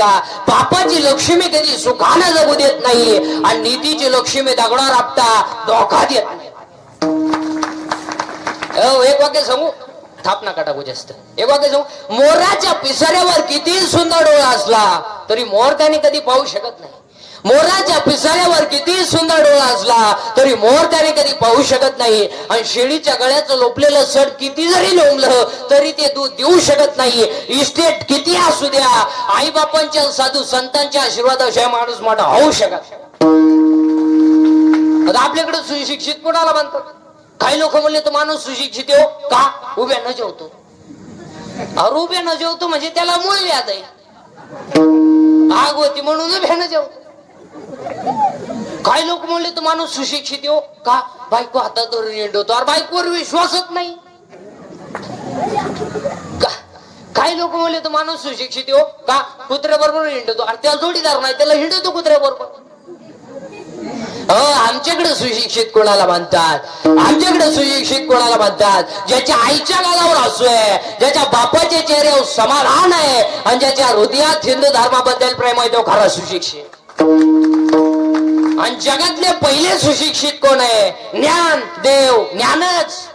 पापाची लक्ष्मी कधी सुखानं जगू देत नाही आणि नीतीची लक्ष्मी दगडावर राबता धोका देत नाही. एक वाक्य सांगू? थापना नका टाकू जास्त एक वाक्य सांगू? मोराच्या पिसऱ्यावर किती सुंदर डोळा असला तरी मोर त्याने कधी पाहू शकत नाही. मोराच्या पिसाऱ्यावर किती सुंदर डोळा असला तरी मोर त्याने कधी पाहू शकत नाही. आणि शेळीच्या गळ्याचं लोपलेलं सड किती जरी लोंबलं तरी ते दूध देऊ शकत नाही. इस्टेट किती असू द्या. आई बापांच्या साधू संतांच्या आशीर्वादाशिवाय माणूस मोठा होऊ शकत आता आपल्याकडे सुशिक्षित कोणाला म्हणतात? काही लोक म्हणले तो माणूस सुशिक्षित हो. का? उभ्या न जेवतो. अरे उभ्या न जेवतो म्हणजे त्याला मूळ व्याध आहे. आग होती म्हणून उभ्या न जेवतो. काही लोक म्हणले तो माणूस सुशिक्षित हो. का? बायको हातात धरून येतो अरे बायकोवर विश्वासच नाही. काही लोक म्हणले तो माणूस सुशिक्षित हो. का? कुत्र्या बरोबर हिंडतो अरे त्याला जोडीदार नाही त्याला हिंडतो कुत्र्या बरोबर हो आमच्याकडे सुशिक्षित कोणाला म्हणतात? आमच्याकडे सुशिक्षित कोणाला म्हणतात? ज्याच्या आईच्या गालावर हसू आहे ज्याच्या बापाच्या चेहऱ्यावर समाधान आहे आणि ज्याच्या हृदयात हिंदू धर्माबद्दल प्रेम आहे तो खरा सुशिक्षित. आणि जगातले पहिले सुशिक्षित कोण आहे? ज्ञान देव ज्ञानच.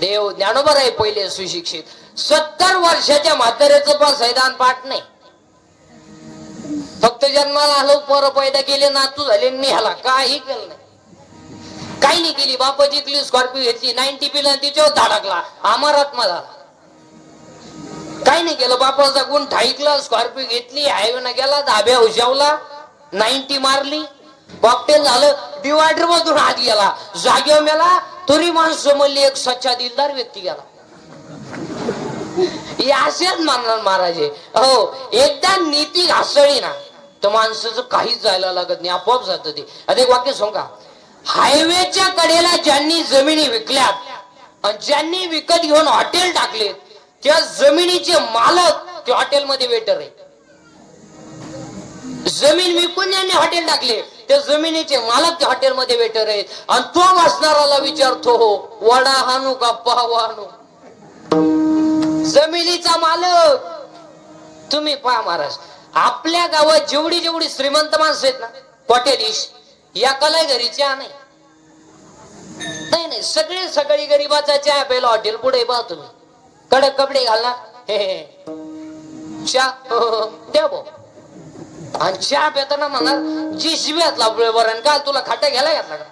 देव ज्ञानोबर आहे पहिले सुशिक्षित. सत्तर वर्षाच्या म्हाताऱ्याचं पण सैदान पाठ नाही. फक्त जन्माला आलो पोरं पैदा केले नातू झाले निघाला काही केलं नाही. काही नाही केली. बापा जिंकली स्कॉर्पिओ घेतली नाईन्टी पिला तिच्यावर धडकला अमरात्मा झाला. काही नाही केलं. बापाचा गुण ठाईकला स्कॉर्पिओ घेतली हायवेनं गेला धाब्या उशावला नाईन्टी मारली. कॉकटेल झालं डिवायडर मधून हात गेला. जागेवर मेला तरी माणसं म्हणली एक सच्चा दिलदार व्यक्ती गेला. असेच मानणार महाराज. हो एकदा नीती घासळी ना तर माणसाचं काहीच जायला लागत नाही आपोआप जात ते. आता एक वाक्य सांग का? हायवेच्या कडेला ज्यांनी जमिनी विकल्यात आणि ज्यांनी विकत घेऊन हॉटेल टाकले त्या जमिनीचे मालक ते हॉटेलमध्ये वेटर आहे जमीन विकून ज्यांनी हॉटेल टाकले. त्या जमिनीचे मालक त्या हॉटेलमध्ये वेटर आहेत. आणि तो वाचणाराला विचारतो हो वडा हानू का पाव हानू जमिनीचा मालक तुम्ही पहा महाराज आपल्या गावात जेवढी जेवढी श्रीमंत माणसं आहेत ना कोट्याधीश या कलाय घरी चहा नाही. नाही नाही सगळे सगळी गरीबाचा चहा पहिला हॉटेल पुढे पहा तुम्ही? कडक कपडे घालणार? हे हे. चहा हो, हो, हो द्या भाऊ आणि चहा पेताना म्हणणार जी शिव्यातला बरं का तुला खाट्या घ्यायला घातला का?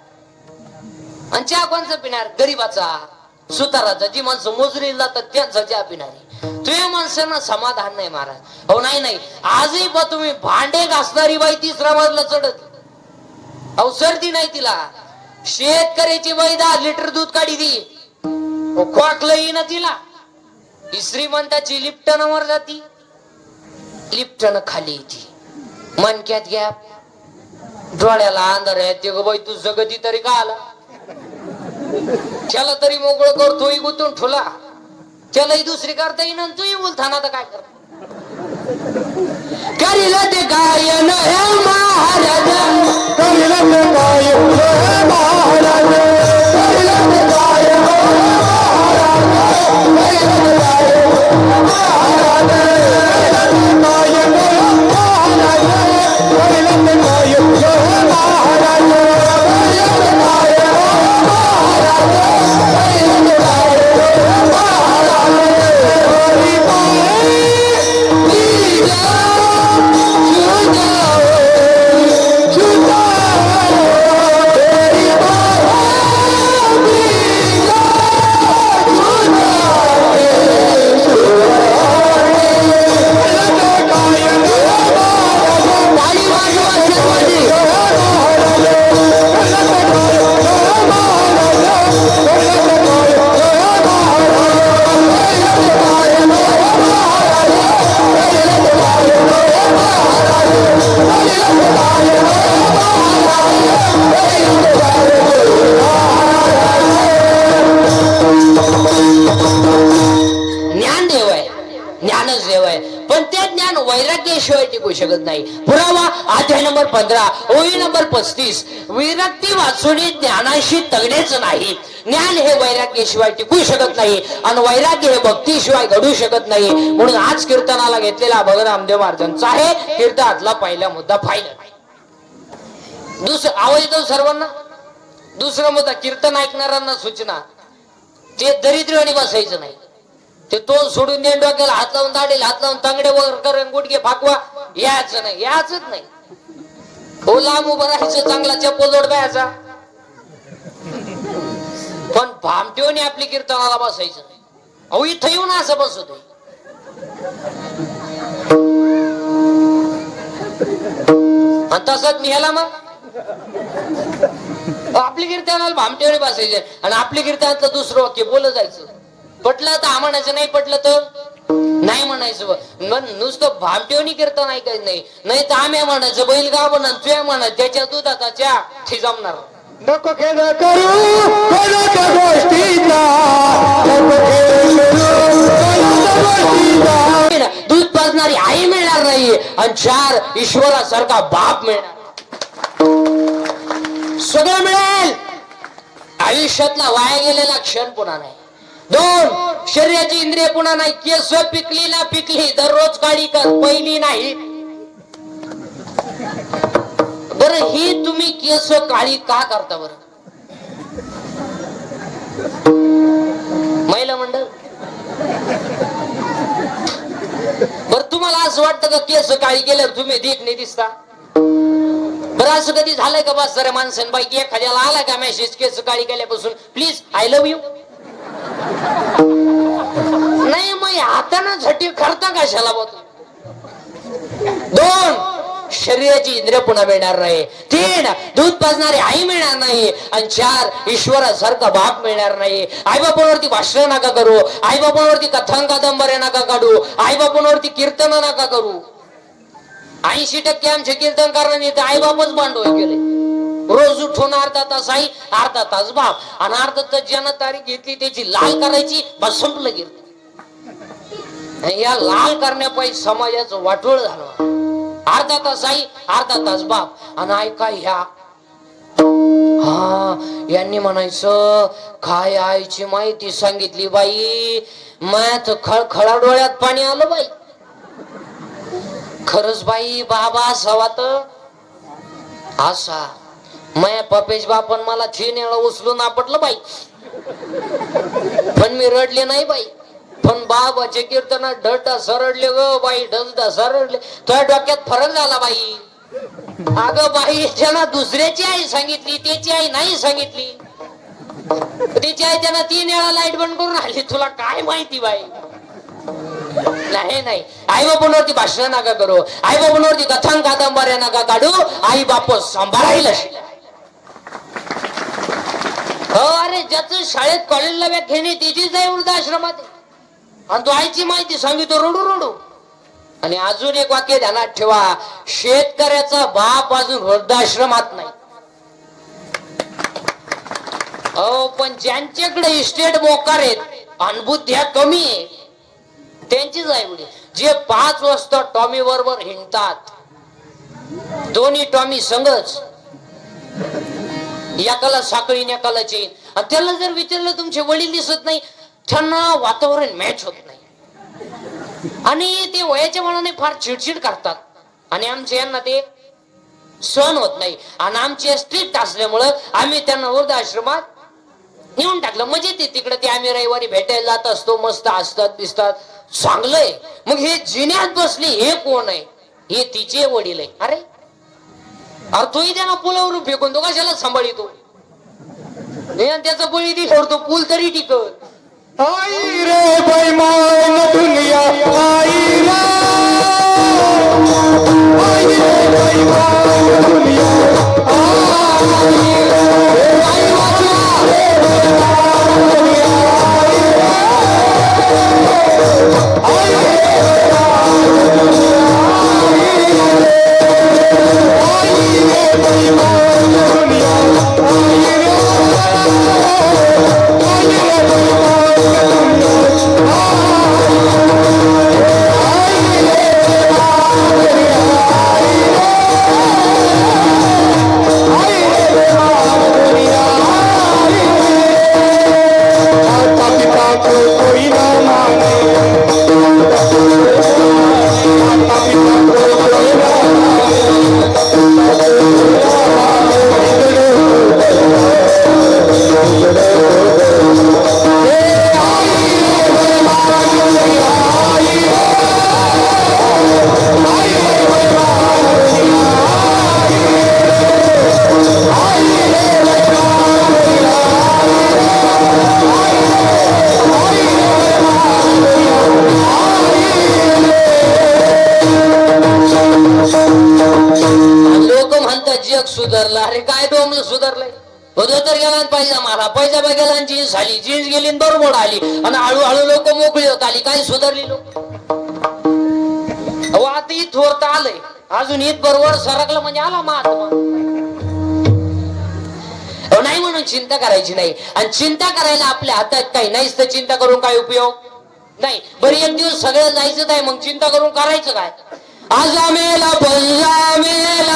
आणि चहा कोणचा पिणार? गरीबाचा सुताराचा. जी माणसं मोजरी जातात त्यांचा चहा पिणारी. तुझ्या माणसांना समाधान नाही महाराज. हो नाही नाही. आजही बा तुम्ही भांडे घासणारी बाई तिसरा मजला चढत. अहो सर्दी नाही तिला. शेतकऱ्याची बाई दहा लिटर दूध काढी दी खोकलं ना तिला. ही श्रीमंताची लिप्टन वर जाती. लिप्टन खाली येते. मनक्यात घ्या. डोळ्याला अंधार आहे. ते गो बाई तू जगती तरी का आला? त्याला तरी मोकळं कर तोही गुतून ठुला. त्यालाही दुसरी करता येईन तूही बोलताना तर काय कर करील ते गायन हे महाराज. करील शकत नाही. पुरावा अध्याय नंबर पंधरा ओळी नंबर पस्तीस. विरक्ती वाचून ज्ञानाशी तगडेच नाही. ज्ञान हे वैराग्याशिवाय टिकू शकत नाही आणि वैराग्य हे भक्तीशिवाय घडू शकत नाही. म्हणून आज कीर्तनाला घेतलेला भगत रामदेव महाराजांचा आहे. कीर्तनातला पहिला मुद्दा फायनल दुसरं आवाज येतो सर्वांना. दुसरा मुद्दा कीर्तन ऐकणाऱ्यांना सूचना. ते दरिद्र आणि बसायचं नाही. ते तोंड सोडून देऊन डोक्याला हात लावून दाढीला हात लावून तांगडे वगैरे करून गुडघे फाकवा. यायचं नाही याच नाही. हो लांब उभं राहायचं चांगला चप्पल जोड पण भामटेवणी आपली कीर्तनाला बसायचं नाही. अहो इथं येऊन असं बसतो आणि तसंच निघाला मग? आपली कीर्तनाला भामटेवणी बसायचे. आणि आपली कीर्तनातलं दुसरं वाक्य बोलत जायचं. पटलं तर म्हणायचं नाही पटलं तर? नाही म्हणायचं. मग नुसतं भामटेवणी कीर्तन ऐकायचं नाही. नाही तर आम्ही म्हणायचं बैल गाव म्हणा तुया म्हणा त्याच्या दुधाचा चहा ते जमणार. नको खेळ करू कोणाच्या गोष्टीचा? नको खेळ करू कोणाच्या गोष्टीचा? दूध पाजणारी आई मिळणार नाही. आणि चार ईश्वरासारखा बाप मिळणार. सगळं मिळेल. आयुष्यातला वाया गेलेला क्षण पुन्हा नाही. दोन शरीराची इंद्रिय पुन्हा नाही केस पिकली ना पिकली दररोज काळी कर पहिली नाही. बर ही तुम्ही केस काळी का करता बर? महिला मंडळ? बर तुम्हाला असं वाटतं का केस काळी केल्यावर तुम्ही देख नाही दिसता? बरं असं कधी झालंय का बस जरा माणसांपैकी एखाद्याला आला का मेसेज केस काळी केल्यापासून प्लीज आय लव्ह यू नाही मग हातानं झटी करता कशाला बघ दोन शरीराची इंद्रिय पुन्हा मिळणार नाही. तीन दूध पाजणारी आई मिळणार नाही. आणि चार ईश्वरासारखा बाप मिळणार नाही. आई बापांवरती भाषण नका करू. आई बापांवरती कथांग कादंबऱ्या नका काढू. आई बापांवरती कीर्तन नका करू. ऐंशी टक्के आमचे कीर्तनकारांनी तर आई बापच भांडवल केले रोज उठून अर्धा तास आई अर्धा तास बाप. आणि अर्धा तास ज्यानं तारीख घेतली त्याची लाल करायची बस संपलं कीर्तन या लाल करण्यापायी समाजाचं वाटोळ झालं. अर्धा तास आई अर्धा तास बाप. आणि ऐका ह्या. हा यांनी म्हणायचं काय आईची माहिती सांगितली बाई? मॅथ खळखळा डोळ्यात पाणी आलं बाई. खरंच बाई बाबा असावा तर. असा. माया पपेश बापन मला तीन येळा उचलून आपटलं बाई. पण मी रडले नाही बाई. पण बाबाचे कीर्तन ढटा सरडले ग बाई ढसडा सरडले. तुझ्या डोक्यात फरक झाला बाई. अगं बाई ज्यांना दुसऱ्याची आई सांगितली त्याची आई नाही सांगितली. त्याची आई त्यांना तीन वेळा लाइट बंद करून आली तुला काय माहिती बाई? नाही नाही. आई बापांवरती भाषण नका करू. आई बापांवरती कथांग कादंबऱ्या नका काढू. आई बाप सांभाळायला शिकला हो अरे ज्याचं शाळेत कॉलेजला व्याख्याने त्याचीच आहे वृद्धाश्रमात. आणि तो आईची माहिती सांगितो रडू रडू. आणि अजून एक वाक्य ध्यानात ठेवा शेतकऱ्याचा बाप अजून वृद्धाश्रमात नाही. अहो पण ज्यांच्याकडे इस्टेट मोकार आहेत अनबुद्ध्या कमी आहे. त्यांचीच आहे वडील जे पाच वाजता टॉमी बरोबर हिंडतात दोन्ही टॉमी संगच. एकाला साखळी आणि एकाला चेन. आणि त्याला जर विचारलं तुमचे वडील दिसत नाही त्यांना वातावरण मॅच होत नाही. आणि ते वयाच्या मनाने फार चिडचिड करतात. आणि आमचे यांना ते सहन होत नाही. आणि आमचे स्ट्रिक्ट असल्यामुळं आम्ही त्यांना वृद्धाश्रमात नेऊन टाकलं. म्हणजे ते तिकडे ते आम्ही रविवारी भेटायला जात असतो मस्त असतात दिसतात. चांगलंय. मग हे जिन्यात बसले हे कोण आहे? हे तिचे वडील आहे. अरे अरे तोही त्यांना पुलावरून फेकून तो कशाला सांभाळितो? नाही आणि त्याचा बळी ती तो पूल तरी टिकत. आई रे बैमान दुनिया आई रे. आई रे बैमान दुनिया आई रे. सुधारलं. अरे काय डोमलं सुधारलंय? होतो तर गेला आणि पैसा मारा. पैसा गेला जीन्स आली. जीन्स गेली बरोबर आली. आणि हळूहळू लोक मोकळी होत आली. काय सुधारली लोक? आता इथ थोरता आलंय. अजून ईद बरोबर सरकलं म्हणजे आला महात्मा. नाही म्हणून चिंता करायची नाही. आणि चिंता करायला आपल्या हातात काही नाहीच तर चिंता करून काय उपयोग? नाही. बरी एक दिवस सगळं जायचं काय मग चिंता करून करायचं काय? அசமேல பொல்லாமேல